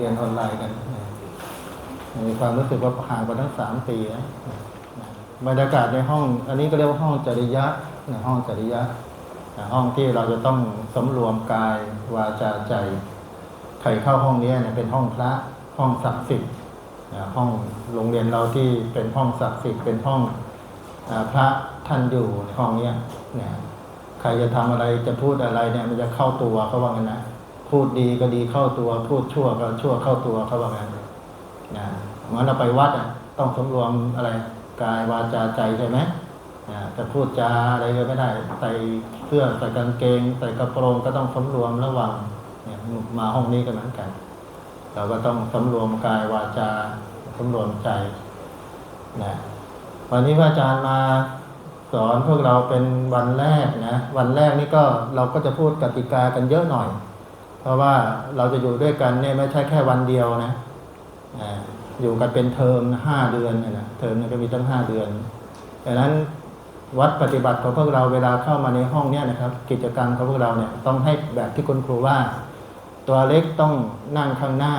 เรียนออนไลน์กันมีความรู้สึกว่าห่างกันทั้งสามปีนะบรรยากาศในห้อง อันนี้ก็เรียกว่าห้องจริยะนะห้องจริยะห้องที่เราจะต้องสำรวมกายวาจาใจใครเข้าห้องนี้เนี่ยเป็นห้องพระห้องศักดิ์สิทธิ์ห้องโรงเรียนเราที่เป็นห้องศักดิ์สิทธิ์เป็นห้องพระท่านอยู่ในห้องเนี้ยเนี่ยใครจะทำอะไรจะพูดอะไรเนี่ยมันจะเข้าตัวเขาว่างั้นนะ พูดดีก็ดีเข้าตัว พูดชั่วก็ชั่วเข้าตัวเขาว่างั้นนะเหมือนเราไปวัดอะ ต้องสำรวมอะไรกายวาจาใจใช่ไหมอ่าจะพูดจาอะไรก็ไม่ได้ใส่เสื้อใส่กางเกงใส่กระโปรงก็ต้องสำรวมระวังเนี่ยมาห้องนี้ก็เหมือนกัน เราก็ต้องสำรวมกายวาจาสำรวมใจนะวันนี้พระอาจารย์มาสอนพวกเราเป็นวันแรกนะวันแรกนี่ก็เราก็จะพูดกติกากันเยอะหน่อย เพราะว่าเราจะอยู่ด้วยกันเนี่ยไม่ใช่แค่วันเดียวนะอยู่กันเป็นเทอมห้าเดือนเนี่ยนะเทอมนึงก็มีตั้งห้าเดือนดังนั้นวัดปฏิบัติของพวกเราเวลาเข้ามาในห้องเนี่ยนะครับ กิจกรรมของพวกเราเนี่ยต้องให้แบบที่คุณครูว่า ตัวเล็กต้องนั่งข้างหน้า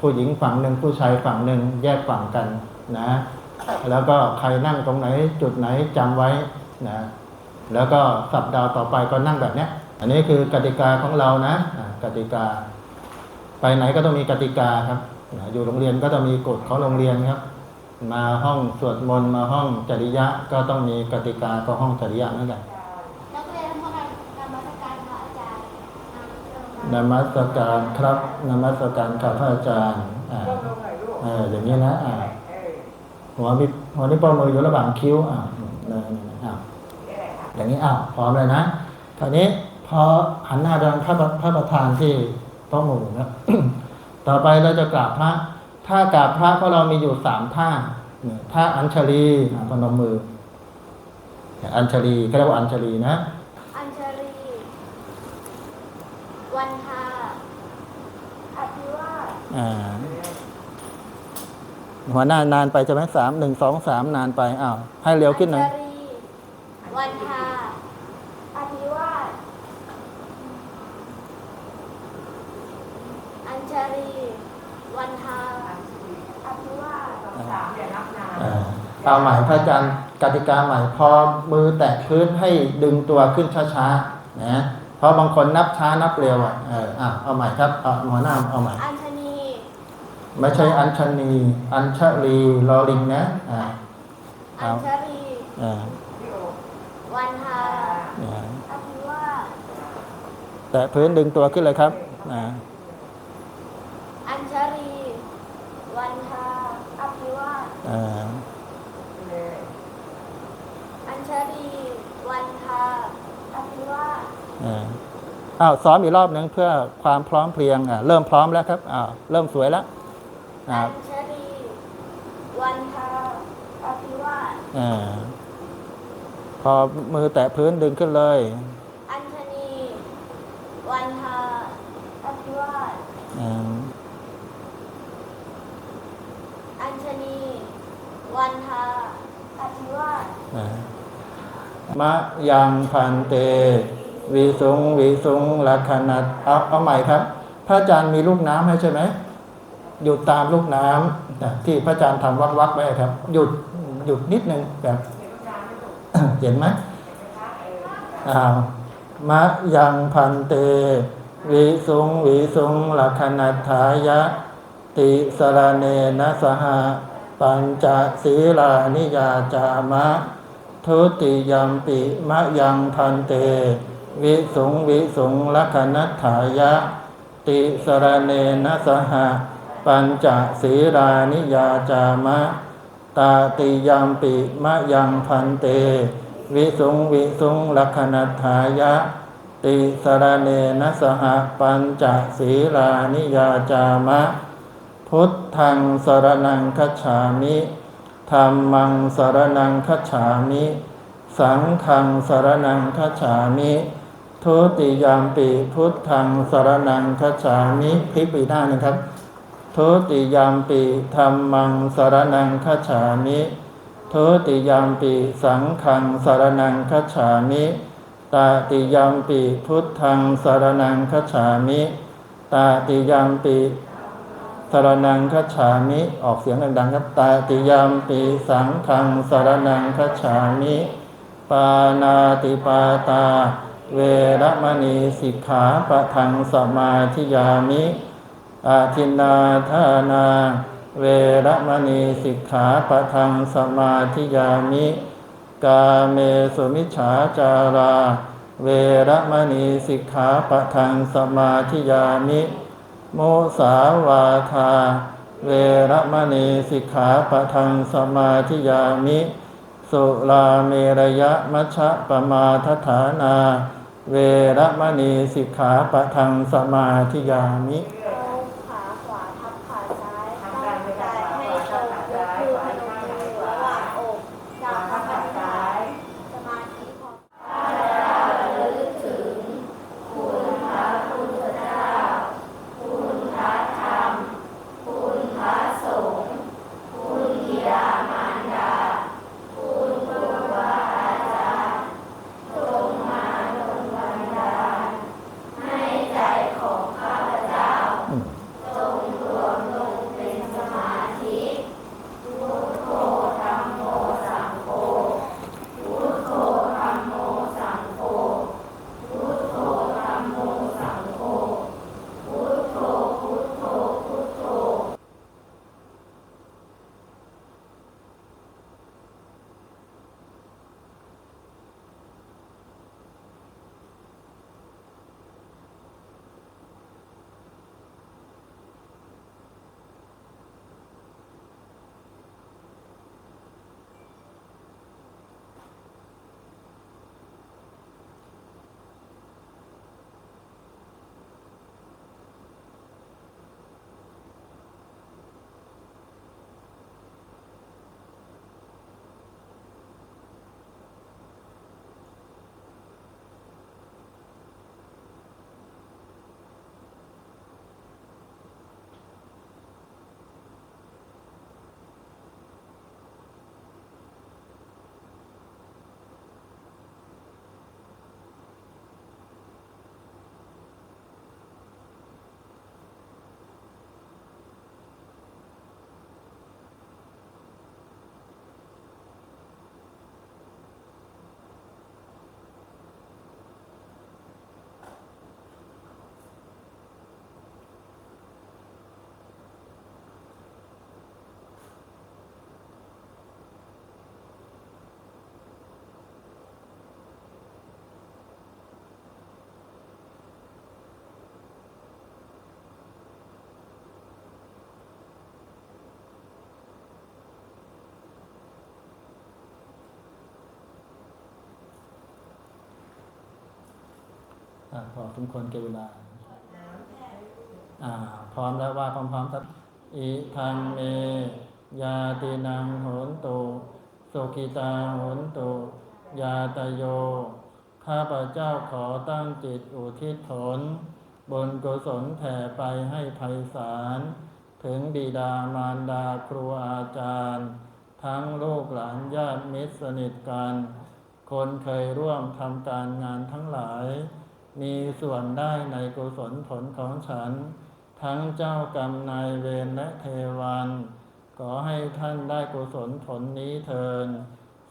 ผู้หญิงฝั่งหนึ่งผู้ชายฝั่งหนึ่งแยกฝั่งกันนะ แล้วก็ใครนั่งตรงไหนจุดไหนจำไว้นะแล้วก็สัปดาห์ต่อไปก็นั่งแบบเนี้ย อันนี้คือกติกาของเรานะ กติกา ไปไหนก็ต้องมีกติกาครับนะอยู่โรงเรียนก็ต้องมีกฎของโรงเรียนครับ มาห้องสวดมนต์มาห้องจริยะก็ต้องมีกติกาก็ห้องจริยะนั่นแหละนักเรียนทำการนมัสการพระอาจารย์นมัสการครับนมัสการครับพระอาจารย์อ่าเอออย่างนี้นะอ่าหัวมีหัวนิ้วโป้งมืออยู่ระหว่างคิ้วอ่าเนี่ยเนี่ยอ่าอย่างนี้อ้าวพร้อมเลยนะคราวนี้ พอหันหน้าไปทางพระประพระประธานที่โต๊ะหมู่นะต่อไปเราจะกราบพระท่ากราบพระของเรามีอยู่สามท่าเนี่ยท่าอัญชลีอ่าพนมมือเนี่ยอัญชลีก็เรียกว่าอัญชลีนะ อัญชลีวันทาอภิวาสอ่าหัวหน้านานไปใช่ไหมสามหนึ่งสองสามนานไปอ้าวให้เร็วขึ้นหน่อยอัญชลีวันทาอภิวาส อัญชลีวันทาอภิวาสสามอย่านับนานอ่าเอาใหม่พระอาจารย์กติกาใหม่พอมือแตะพื้นให้ดึงตัวขึ้นช้าๆนะเพราะบางคนนับช้านับเร็วอะเอออะเอาใหม่ครับเอาหัวหน้าเอาใหม่อัญชนีไม่ใช่อัญชนี อัญชลีลอลิงนะอ่าอัญชลีอ่าพี่โอวันทาอ่าอภิวาสแตะพื้นดึงตัวขึ้นเลยครับอ่า อัญชลี วันทาอภิวาส อ่าเลยอัญชลีวันทาอภิวาสอ่าอ้าวซ้อมอีกรอบหนึ่งเพื่อความพร้อมเพรียงอ่าเริ่มพร้อมแล้วครับอ้าวเริ่มสวยแล้วอ่าอัญชลีวันทาอภิวาสอ่าพอมือแตะพื้นดึงขึ้นเลย อัญชนีวันทาอภิวาสอ่าอัญชนี วันทาอภิวาสมะยังพันเต วิสุงวิสุงลักขณัตเอาเอาใหม่ครับ พระอาจารย์มีลูกน้ำให้ใช่ไหมหยุดตามลูกน้ำนะที่พระอาจารย์ทำวัดวัดๆไว้ครับ หยุดหยุดนิดนึงแบบเห็นไหมอ้าวมะยังพันเต วิสุงวิสุงลักขณัฏฐายะ ติสรเนนะสห ปัญจศีลานิยาจามะ ทุติยมปิมะยังพันเต วิสุงวิสุงลักขณัฐายะ ติสรเนนะสหปัญจศีลานิยาจามะ ตาติยมปิมะยังพันเต วิสุงวิสุงลักขณัฐายะ ติสรเนนะสหปัญจศีลานิยาจามะ พุทธังสารนังคัจฉามิธรรมังสารนังคัจฉามิ สังฆังสารนังคัจฉามิ ทุติยามปีพุทธังสารนังคัจฉามิพลิกปีหน้านึงครับ ทุติยามปีธรรมังสารนังคัจฉามิทุติยามปีสังฆังสารนังคัจฉามิตาติยามปีพุทธังสารนังคัจฉามิตาติยามปี สารนังคัจฉามิออกเสียงดังๆครับตาติยามปีสังฆังสารนังคัจฉามิ ปานาติปาตา เวระมณีสิกขาปะทังสมาธิยามิ อาทินนาทานา เวระมณีสิกขาปะทังสมาธิยามิ กาเมสุมิฉาจารา เวระมณีสิกขาปะทังสมาธิยามิ โมสาวาทา เวระมณีสิกขาปะทังสมาธิยามิ สุราเมรยะมัชฌะปมาทฐานา เวระมณีสิกขาปะทังสมาธิยามิ อพอสมควรแก่เวลาอ่าพร้อมแล้วว่าพร้อมๆครับอิทังเมยาตินังโหนตุสุกิตาโหนตุยาตโย ข้าพเจ้าขอตั้งจิตอุทิศผลบนกุศลแผ่ไปให้ไพศาลถึงบิดามารดาครูอาจารย์ ทั้งลูกหลานญาติมิตรสนิทกัน คนเคยร่วมทำการงานทั้งหลาย มีส่วนได้ในกุศลผลของฉัน ทั้งเจ้ากรรมนายเวรและเทวัน ขอให้ท่านได้กุศลผลนี้เทิน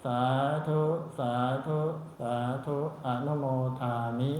สาธุ สาธุ สาธุ อนุโมทามิ